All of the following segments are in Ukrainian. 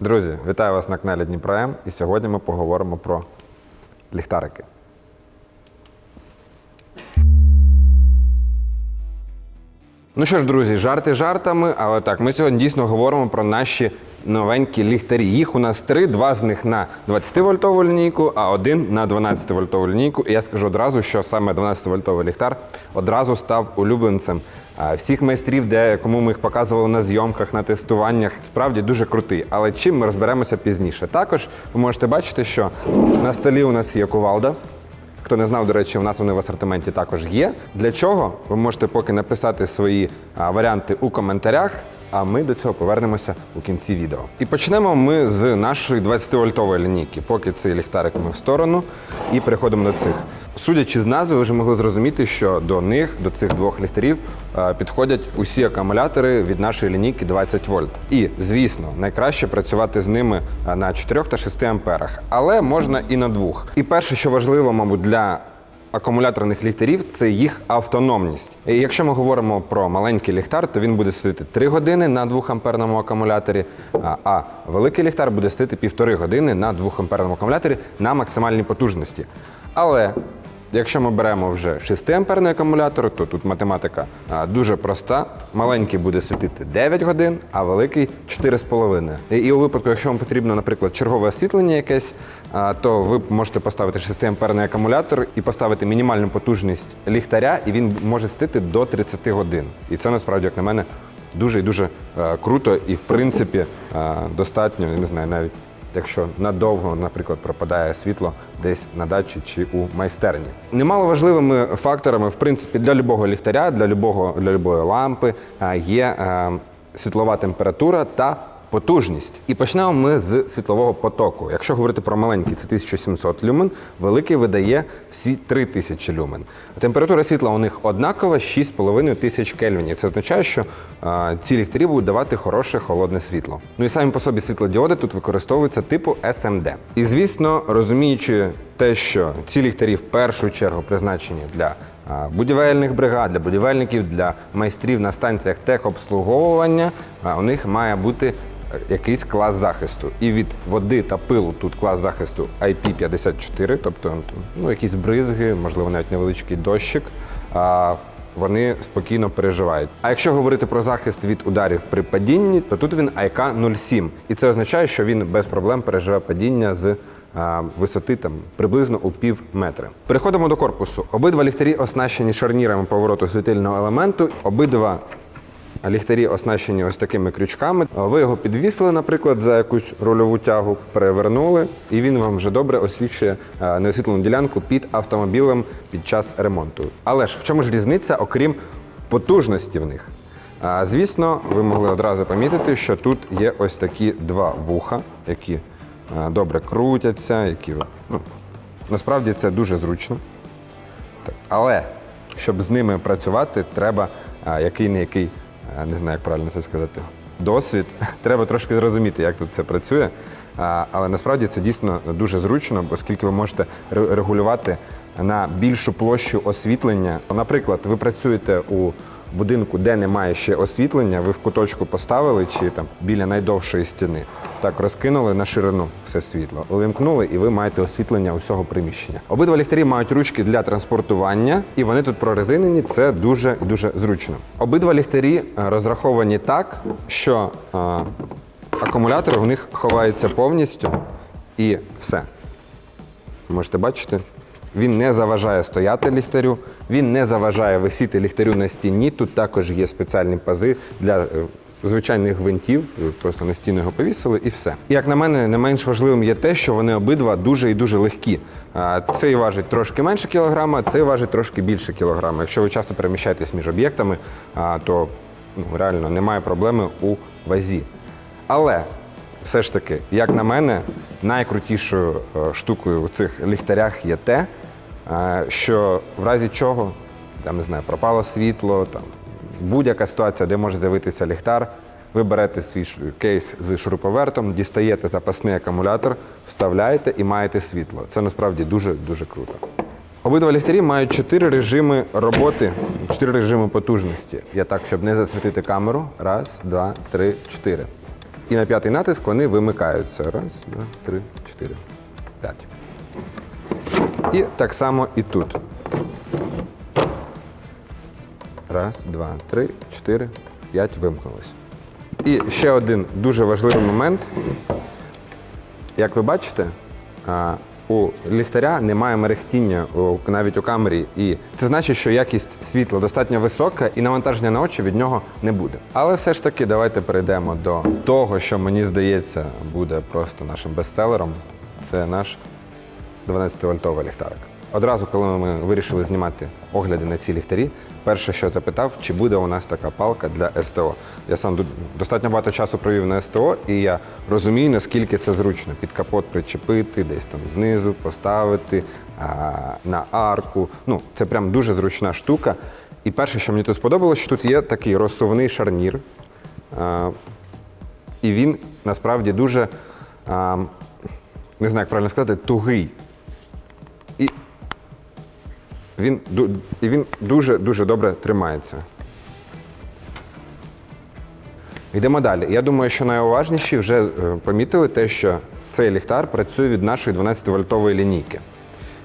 Друзі, вітаю вас на каналі Дніпром. І сьогодні ми поговоримо про ліхтарики. Ну що ж, друзі, жарти жартами, але так, ми сьогодні дійсно говоримо про наші новенькі ліхтарі. Їх у нас три, два з них на 20-вольтову лінійку, а один на 12-вольтову лінійку. І я скажу одразу, що саме 12-вольтовий ліхтар одразу став улюбленцем всіх майстрів, де кому ми їх показували на зйомках, на тестуваннях. Справді дуже крутий. Але чим ми розберемося пізніше. Також ви можете бачити, що на столі у нас є кувалда. Хто не знав, до речі, у нас вони в асортименті також є. Для чого? Ви можете поки написати свої варіанти у коментарях, а ми до цього повернемося у кінці відео. І почнемо ми з нашої 20-вольтової лінійки. Поки цей ліхтарик ми в сторону і переходимо до цих. Судячи з назви, ви вже могли зрозуміти, що до них, до цих двох ліхтарів, е, підходять усі акумулятори від нашої лінійки 20 вольт. І, звісно, найкраще працювати з ними е, на 4 та 6 амперах, але можна і на двох. І перше, що важливо, мабуть, для акумуляторних ліхтарів це їх автономність. І якщо ми говоримо про маленький ліхтар, то він буде сидіти 3 години на 2 амперному акумуляторі, а, великий ліхтар буде сидіти 1,5 години на 2 амперному акумуляторі на максимальній потужності. Але Якщо ми беремо вже 6 амперний акумулятор, то тут математика дуже проста. Маленький буде світити 9 годин, а великий 4,5. І, у випадку, якщо вам потрібно, наприклад, чергове освітлення якесь, то ви можете поставити 6 амперний акумулятор і поставити мінімальну потужність ліхтаря, і він може світити до 30 годин. І це насправді, як на мене, дуже і дуже е, круто і в принципі е, достатньо, я не знаю, навіть якщо надовго, наприклад, пропадає світло десь на дачі чи у майстерні. Немало важливими факторами, в принципі, для любого ліхтаря, для любого для любої лампи е, є е, світлова температура та потужність. І почнемо ми з світлового потоку. Якщо говорити про маленький, це 1700 люмен, великий видає всі 3000 люмен. Температура світла у них однакова 6,5 тисяч кельвінів. Це означає, що е, ці ліхтарі будуть давати хороше холодне світло. Ну і самі по собі світлодіоди тут використовуються типу SMD. І звісно, розуміючи те, що ці ліхтарі в першу чергу призначені для будівельних бригад, для будівельників, для майстрів на станціях техобслуговування, у них має бути якийсь клас захисту. І від води та пилу тут клас захисту IP54, тобто ну, якісь бризги, можливо, навіть невеличкий дощик. А, вони спокійно переживають. А якщо говорити про захист від ударів при падінні, то тут він IK 07. І це означає, що він без проблем переживе падіння з висоти там приблизно у пів метри. Переходимо до корпусу. Обидва ліхтарі оснащені шарнірами повороту світильного елементу. Обидва ліхтарі оснащені ось такими крючками. Ви його підвісили, наприклад, за якусь рульову тягу, перевернули, і він вам вже добре освічує е, неосвітлену ділянку під автомобілем під час ремонту. Але ж в чому ж різниця, окрім потужності в них? Звісно, ви могли одразу помітити, що тут є ось такі два вуха, які е, добре крутяться, які ну, насправді це дуже зручно. Так. Але щоб з ними працювати, треба а, який не який, не знаю, як правильно це сказати, досвід. Треба трошки зрозуміти, як тут це працює. Але насправді це дійсно дуже зручно, оскільки ви можете ре- регулювати на більшу площу освітлення. Наприклад, ви працюєте у будинку, де немає ще освітлення, ви в куточку поставили чи там біля найдовшої стіни. Так розкинули на ширину все світло, увімкнули, і ви маєте освітлення усього приміщення. Обидва ліхтарі мають ручки для транспортування, і вони тут прорезинені. Це дуже дуже зручно. Обидва ліхтарі е, розраховані так, що е, акумулятор в них ховається повністю, і все. Можете бачити, він не заважає стояти ліхтарю, він не заважає висіти ліхтарю на стіні. Тут також є спеціальні пази для е, звичайних гвинтів. Просто на стіну його повісили і все. Як на мене, не менш важливим є те, що вони обидва дуже і дуже легкі. Цей важить трошки менше кілограма, цей важить трошки більше кілограма. Якщо ви часто переміщаєтесь між об'єктами, то ну, реально немає проблеми у вазі. Але все ж таки, як на мене, найкрутішою е, штукою у цих ліхтарях є те, що в разі чого, там не знаю, пропало світло, там будь-яка ситуація, де може з'явитися ліхтар, ви берете свій кейс з шуруповертом, дістаєте запасний акумулятор, вставляєте і маєте світло. Це насправді дуже дуже круто. Обидва ліхтарі мають чотири режими роботи, чотири режими потужності. Я так, щоб не засвітити камеру. Раз, два, три, чотири. і на п'ятий натиск вони вимикаються. Раз, два, три, чотири, п'ять. І так само і тут. Раз, два, три, чотири, п'ять вимкнулось. І ще один дуже важливий момент. Як ви бачите, у ліхтаря немає мерехтіння навіть у камері, і це значить, що якість світла достатньо висока і навантаження на очі від нього не буде. Але все ж таки, давайте перейдемо до того, що мені здається буде просто нашим бестселером. Це наш 12-вольтовий ліхтарик. Одразу, коли ми вирішили знімати огляди на ці ліхтарі, перше, що запитав, чи буде у нас така палка для СТО. Я сам достатньо багато часу провів на СТО, і я розумію, наскільки це зручно. Під капот причепити, десь там знизу поставити а, на арку. Ну, це прям дуже зручна штука. І перше, що мені тут сподобалось, що тут є такий розсувний шарнір. А, і він насправді дуже, а, не знаю, як правильно сказати, тугий. Він, і він дуже-дуже добре тримається. Йдемо далі. Я думаю, що найуважніші вже е, помітили те, що цей ліхтар працює від нашої 12-вольтової лінійки.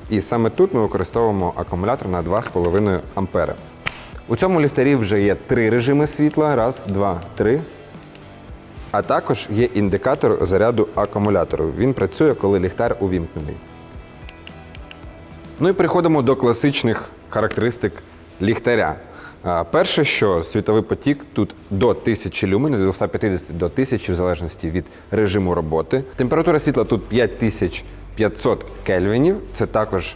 І саме тут ми використовуємо акумулятор на 2,5 ампери. У цьому ліхтарі вже є три режими світла. Раз, два, три. А також є індикатор заряду акумулятору. Він працює, коли ліхтар увімкнений. Ну і переходимо до класичних характеристик ліхтаря. Перше, що світовий потік тут до 1000 люмен, від 250 до 1000, в залежності від режиму роботи. Температура світла тут 5500 кельвінів. Це також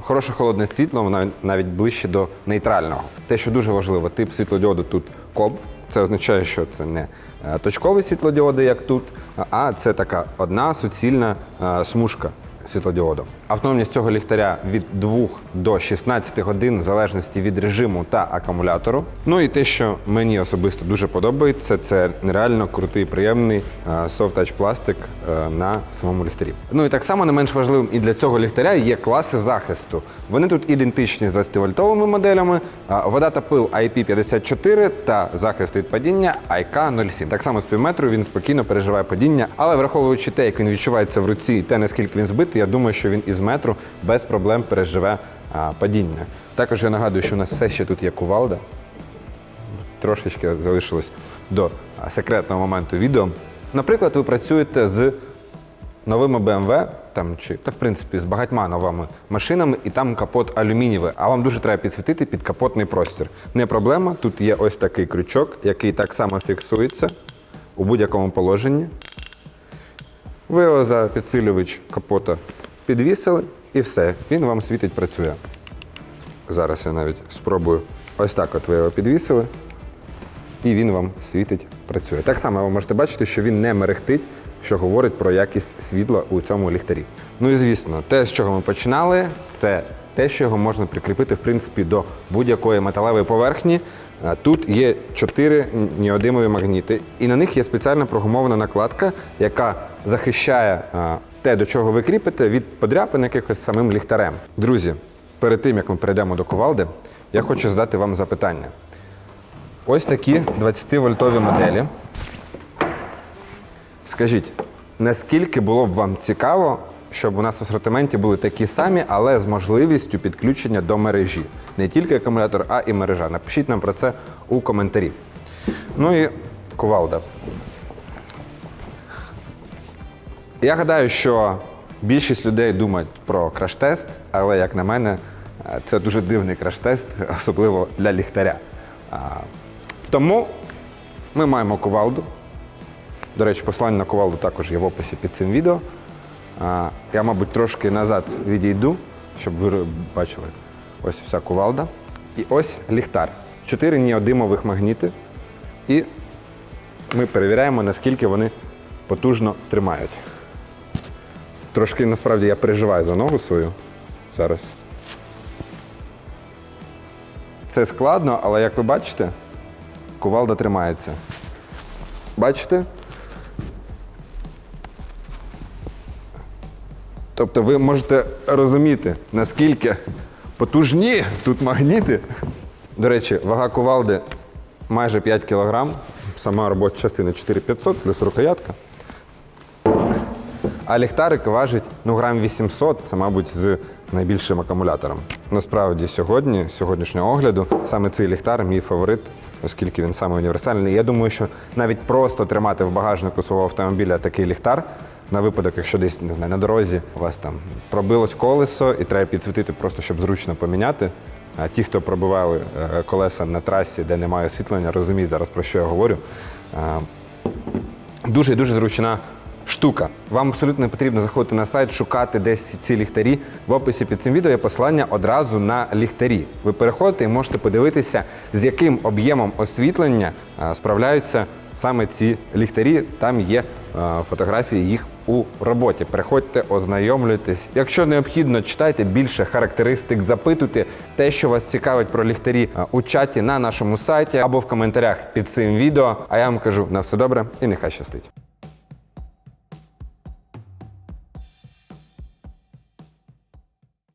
хороше холодне світло, навіть ближче до нейтрального. Те, що дуже важливо, тип світлодіоду тут коб. Це означає, що це не е, точкові світлодіоди, як тут, а це така одна суцільна е, смужка світлодіоду. Автономність цього ліхтаря від 2 до 16 годин в залежності від режиму та акумулятору. Ну і те, що мені особисто дуже подобається, це нереально крутий, приємний е, soft touch пластик е, на самому ліхтарі. Ну і так само не менш важливим і для цього ліхтаря є класи захисту. Вони тут ідентичні з 20-вольтовими моделями. Вода та пил IP54 та захист від падіння IK07. Так само з півметру він спокійно переживає падіння, але враховуючи те, як він відчувається в руці, і те, наскільки він збитий, я думаю, що він із метру без проблем переживе падіння. Також я нагадую, що у нас все ще тут є кувалда. Трошечки залишилось до секретного моменту відео. Наприклад, ви працюєте з новими BMW, там чи та в принципі з багатьма новими машинами, і там капот алюмінієвий, а вам дуже треба підсвітити під капотний простір. Не проблема. Тут є ось такий крючок, який так само фіксується у будь-якому положенні. Ви його за підсилювач капота підвісили і все. Він вам світить, працює. Зараз я навіть спробую. Ось так от ви його підвісили, і він вам світить, працює. Так само ви можете бачити, що він не мерехтить, що говорить про якість світла у цьому ліхтарі. Ну і звісно, те, з чого ми починали, це те, що його можна прикріпити в принципі до будь-якої металевої поверхні. Тут є чотири неодимові магніти, і на них є спеціальна прогумована накладка, яка захищає те, до чого ви кріпите, від подряпин якихось самим ліхтарем. Друзі, перед тим як ми перейдемо до кувалди, я хочу задати вам запитання. Ось такі 20-вольтові моделі. Скажіть, наскільки було б вам цікаво, щоб у нас в асортименті були такі самі, але з можливістю підключення до мережі? Не тільки акумулятор, а і мережа. Напишіть нам про це у коментарі. Ну і кувалда. Я гадаю, що більшість людей думають про краш-тест, але, як на мене, це дуже дивний краш-тест, особливо для ліхтаря. Тому ми маємо кувалду. До речі, посилання на кувалду також є в описі під цим відео. Я, мабуть, трошки назад відійду, щоб ви бачили. Ось вся кувалда. І ось ліхтар. Чотири неодимових магніти. І ми перевіряємо, наскільки вони потужно тримають. Трошки насправді я переживаю за ногу свою зараз. Це складно, але як ви бачите, кувалда тримається. Бачите? Тобто ви можете розуміти, наскільки потужні тут магніти. До речі, вага кувалди майже 5 кг. Сама робоча частина 4500 плюс рукоятка. А ліхтарик важить ну, грам 800, це, мабуть, з найбільшим акумулятором. Насправді, сьогодні, з сьогоднішнього огляду, саме цей ліхтар мій фаворит, оскільки він саме універсальний. Я думаю, що навіть просто тримати в багажнику свого автомобіля такий ліхтар. На випадок, якщо десь не знаю, на дорозі у вас там пробилось колесо і треба підсвітити, просто щоб зручно поміняти. А ті, хто пробивали е, колеса на трасі, де немає освітлення, розуміють зараз про що я говорю. Е, Дуже дуже зручна штука. Вам абсолютно не потрібно заходити на сайт, шукати десь ці ліхтарі. В описі під цим відео є посилання одразу на ліхтарі. Ви переходите і можете подивитися, з яким об'ємом освітлення справляються саме ці ліхтарі. Там є фотографії їх у роботі. Переходьте, ознайомлюйтесь. Якщо необхідно, читайте більше характеристик, запитуйте те, що вас цікавить про ліхтарі у чаті на нашому сайті або в коментарях під цим відео. А я вам кажу на все добре і нехай щастить.